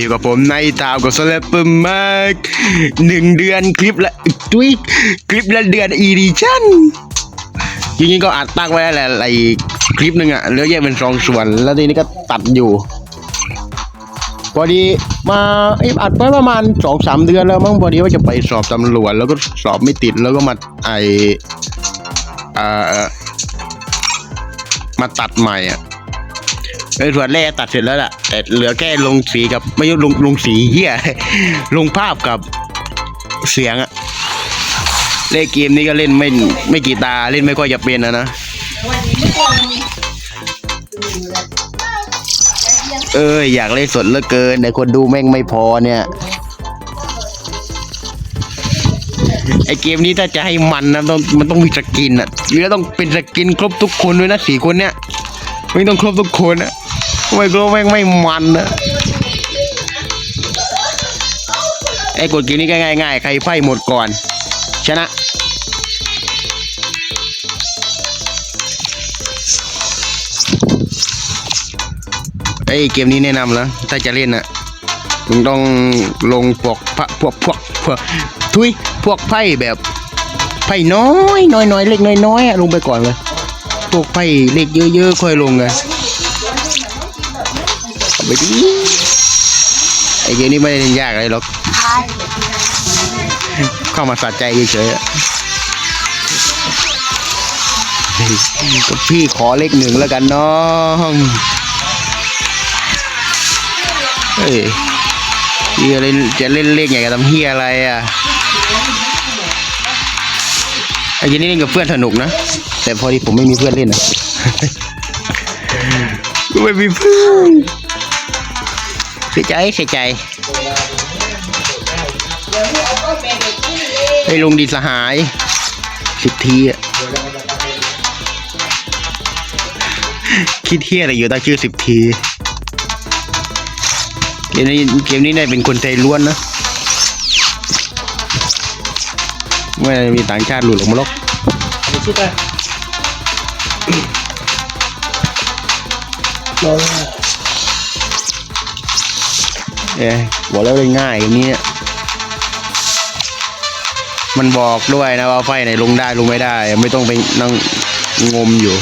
อยู่กับผมในตาวกับสเลปเปอร์มากหนึ่งเดือนคลิปละทุยคลิปละเดือนอีดิชั่นจริงๆก็อัดตั้งไว้แหละไอคลิปหนึ่งอะเหลือแยกเป็นสองส่วน แล้วทีนี้ก็ตัดอยู่ พอดีมาไออัดไปประมาณสองสามเดือนแล้วมั้งพอดีว่าจะไปสอบตำรวจแล้วก็สอบไม่ติดแล้วก็มาไออ่อมาตัดใหม่อะ ไอ้ส่วนแรกตัดเสร็จแล้วล่ะ แต่เหลือแค่ลงสีกับไม่ใช่ลงลงสีเฮียลงภาพกับเสียงอะเล่นเกมนี้ก็เล่นไม่ไม่กี่ตาเล่นไม่ค่อยจะเป็นนะนะเอ้ยอยากเล่นสดเหลือเกินแต่คนดูแม่งไม่พอเนี่ยไอเกมนี้ถ้าจะให้มันนะต้องมันต้องมีสกินอะหรือต้องเป็นสกินครบทุกคนด้วยนะสี่คนเนี่ยไม่ต้องครบทุกคนอะ ไม่ครบแม่งไม่มันนะไอ้กดเกมนี้ก็ง่ายใครไฟหมดก่อน ชนะ ไอ้เกมนี้แนะนำนะถ้าจะเล่นนะมึงต้องลงพวกพะพวกพวกพวกทุยพวกไพ่แบบไพ่น้อยน้อยน้อยเล็กน้อยน้อยอะลงไปก่อนเลยพวกไพ่เล็กเยอะๆค่อยลงไงเอา ไปดิไอ้เกมนี้ไม่ได้เล่นยากอะไรหรอกเข้ามาสะใจเฉยๆก็พี่ขอเลขหนึ่งแล้วกันน้องเฮ้ยเฮียอะไรจะเล่นเลขใหญ่กับทำเฮียอะไรอะไอ้ยีนี่เล่นกับเพื่อนสนุกนะ แต่พอดีผมไม่มีเพื่อนเล่นอะกูไม่มีเพื่อน สียใจเสียใจไอ้ลุงดีสหายสิบทีอะคิดเฮียอะไรอยู่ตั้งชื่อสิบที เกมนี้เกมนี้ได้เป็นคนไทยล้วนนะไม่ได้มีต่างชาติหลุดออกมาหรอกคิดว่า เอ้ยบอกแล้วเลยง่ายอย่างนี้มันบอกด้วยนะว่าไฟไหนลงได้ลงไม่ได้ ไม่ต้องไปนั่งงมอยู่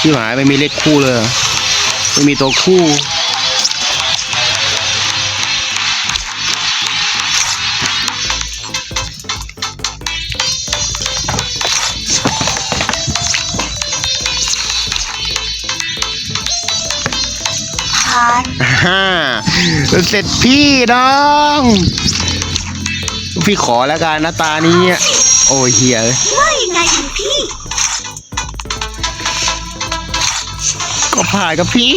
ที่หมายไม่มีเลขคู่เลยเหรอไม่มีตัวคู่ เสร็จพี่น้อง พี่ขอแล้วกันนะตานี้อะโอ้ยเฮียเลยว่ายังไงคุณพี่ ก็ผ่านกับพี่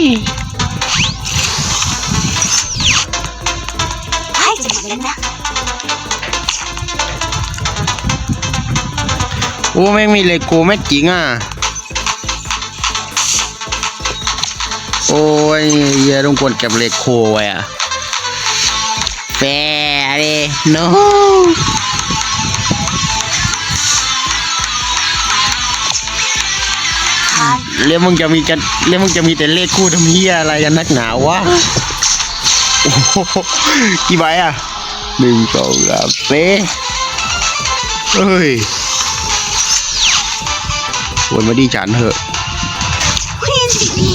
ให้จะอย่างนั้นนะโอ้แม่งมีเลโก้แม่จริงอะ โอ้ยเหี้ยต้องกดเก็บเลโก้ไว้อะ แฟร์ดิ no เรียกมึงจะมีกันเรียกมึงจะมีแต่เลขคู่ทำเฮียอะไรกันนักหนาวะโอ้โหกี่ใบอะหนึ่งสองสามสี่เฮ้ยวนมาดีจันเถอะควีนสิดี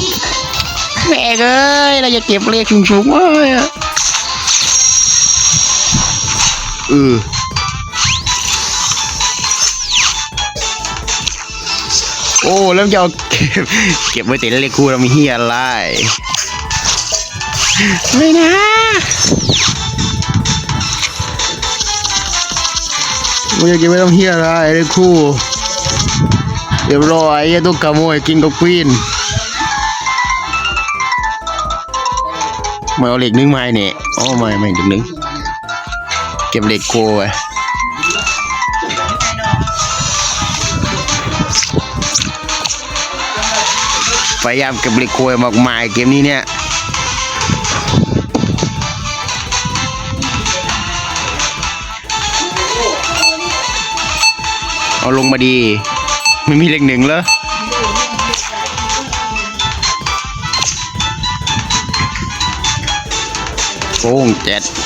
แม่งเอ้ยเราจะเก็บเลขสูงๆเลย เออโอ้แล้วจะเอาเก็บเก็บไว้แต่เลขคู่เรามีเฮียอะไรไม่นะมันจะเก็บไว้ต้องเฮียอะไรเลขคู่เรียบร้อยไอ้ต้องขโมยกินกับควีนม่เอาเหล็กนึ่งไม้เนี่ยอ๋อไม่ไม่เหล็กนึ่ง็บเหล็กโคไปพยายามเก็บเหล็กโคมากมายเกมนี้เนี่ยเอาลงมาดีไม่มีเลขหนึ่งเลยอโอ้งเจ็ด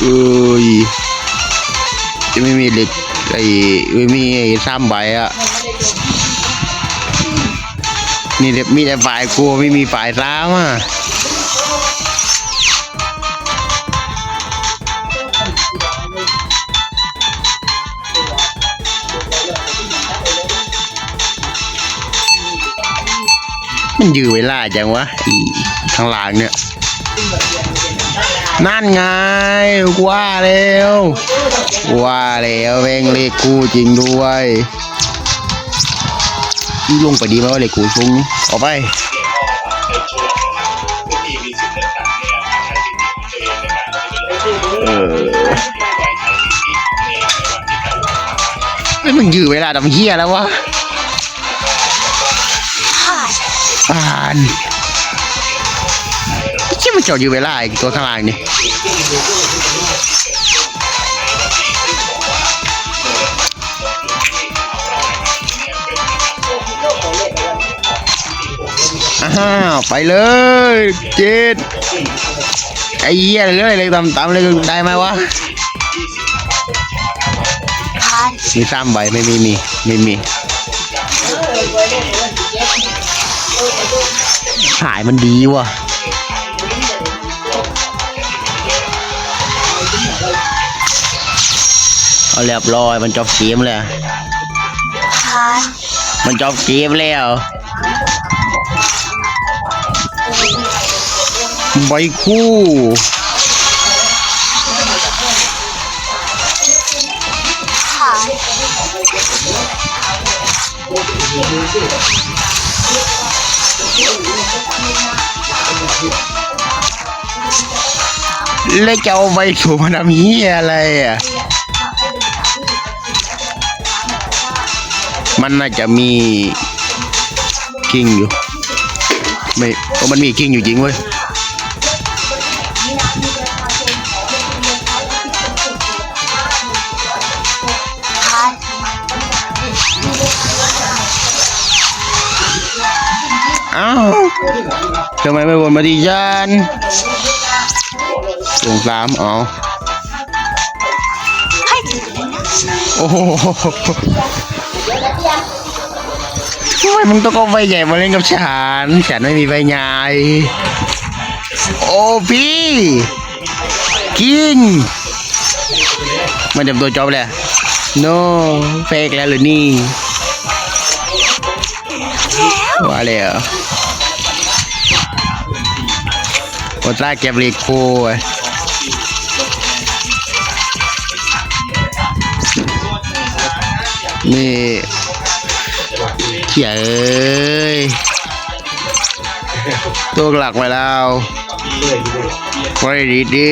เอ้ยจะไม่มีเหล็กไอ้ไม่มีไอ้ซ้ำใบอะนี่เด็มีแต่ฝ่ายกลัวไม่มีฝ่ายซ้ำอะมันยื้อเวลาจังวะอีข้างหลังเนี่ย นั่นไงว่าแล้วว่าแล้วแม่งเลขคู่จริงด้วยลงไปดีไหมว่าเลขคู่ฟุ้งออกไปเออเฮ้ยมันยื้อเวลาทำเฮียแล้ววะผ่าน มันจอดอยู่เวลาอีกตัวข้างล่างนี่อ้าวไปเลยเจ็ดไอ้เหี้ยเรื่อยเลยตามตามเลยได้ไหมวะมีซ้ำใบไม่มีมีไม่มีขายมันดีว่ะ เอาเรียบร้อยมันจบเกมแล้วผ่านมันจบเกมแล้วใบคู่ผ่านแล้วจะเอาใบสูมาทำเหี้ยอะไรอะ มันน่าจะมีกิ้งอยู่ ไม่เพราะมันมีกิ้งอยู่จริงเว้ยผ่านอ้าวทำไมไม่วนมาที่ยันลงสามอ๋อให้ถือเลยนะโอ้โห ทำไมมึงต้องเอาใบใหญ่มาเล่นกับฉัน ฉันไม่มีใบใหญ่ โอ้พี่ กิ้งมันจำตัวจอบเลยโนเฟกแล้วหรือนี่ว่าเลยเหรอโอตราเก็บเลโคไว้นี่ เขียเอ้ยตัวหลักไปแล้วขอให้ดีดี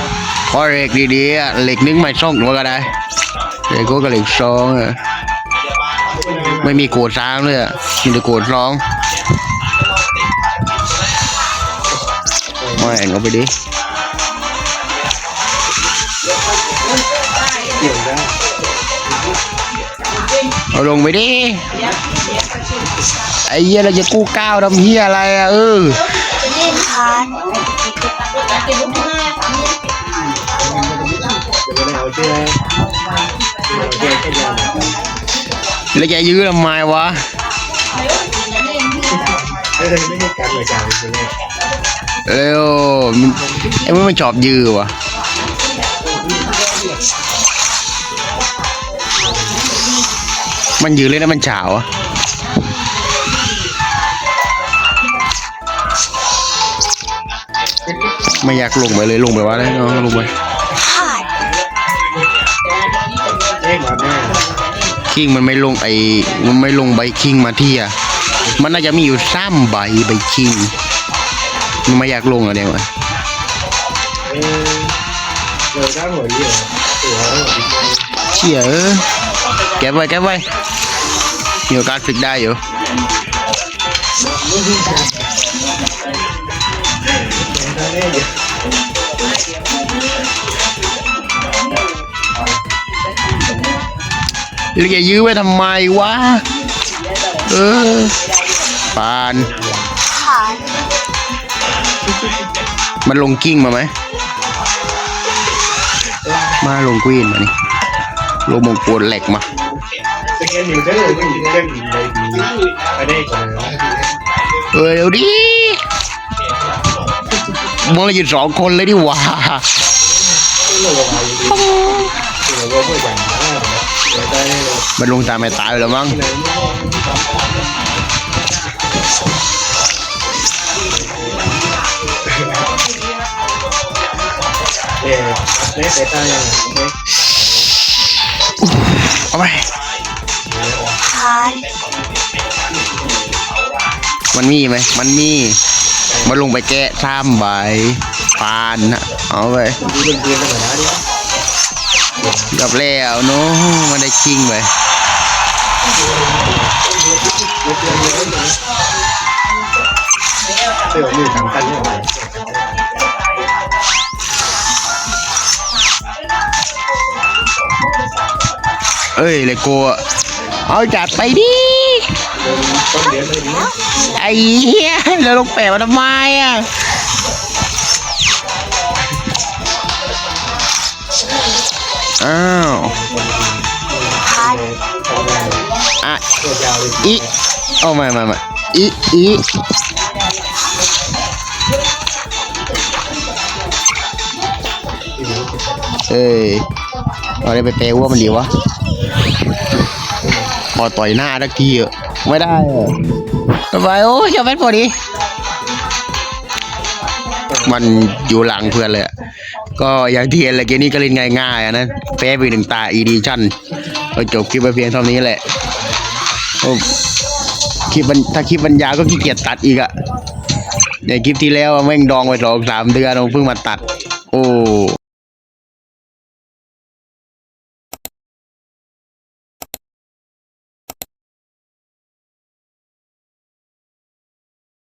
ๆขอเหล็กดีๆอะเหล็กนึงไม่ช่องหนูก็ได้เหล็กก็กับเหล็กสองอะไม่มีโกดสามเลยอะมีแต่โกดสองไม่งเอาไปดิ เอาลงไปดิ ไอ้เหี้ยเราจะกู้ก้าวทำเหี้ยอะไรอะเออผ่านแล้วจะยื้อทำไมวะเออไม่ใช่การเหมือนกันใช่ไหมเร็วมันไอ้มันมันชอบยื้อวะ มันยื้อเลยนะมันเฉาอะไม่อยากลงไปเลยลงไปวะเลยเอาลงไปผ่านเอ๊ะมาแม่คิงมันไม่ลงไอ้มันไม่ลงใบคิงมาที่อะมันน่าจะมีอยู่ซ้ำใบใบคิงมันไม่อยากลงอะเดี๋ยวะเออเราได้หัวเรียวหัวหัวดีใจเชี่ยเออ เก็บไว้เก็บไว้มีโอกาสฝึกได้อยู่ได้แน่เดี๋ยวหรือจะยื้อไว้ทำไมวะ เออปาน มันลงกิ้งมาไหม มาลงกวีนมานี่ลงมงกลเหล็กมา สแกนอยู่ได้เลยไม่มีแก้มใดดีไปได้ก่อนเออเดี๋ยวดิมึงเราอยู่สองคนเลยดิว่ามันลงตามไม่ตายแล้วมั้งเอ๊ะเอ๊ะแต่ตายังเอ๊ะเอาไปานมันมีไหมมันมีมันลงไปแกะซ้ำใบปานนะเอาไปกันนะเนี่ยกับแล้วเนาะมันได้คิงไปไม่เอ้ยเลโก้ เอาจัดไปดิไอ้เหี้ยแล้วลงแปะมาทำไมอะอ้าวผ่านทำงานอะอีเอามามามาอีอีเอ้ยเอาได้ไปเปลว่ามันดีวะ พอต่อยหน้าตะกี้อะไม่ได้อะทำไมโอ้ยจะเป็นพอดี มันอยู่หลังเพื่อนเลยอะก็อย่างที่เห็นเลยเกมนี้ก็เล่นง่ายๆอะนะแพ้ไปหนึ่งตาอีดิชั่นก็จบคลิปไปเพียงเท่านี้แหละโอ้คลิปมันถ้าคลิปมันยาวก็ขี้เกียจตัดอีกอะในคลิปที่แล้วอะแม่งดองไปสองสามเดือนเราเพิ่งมาตัด โอ้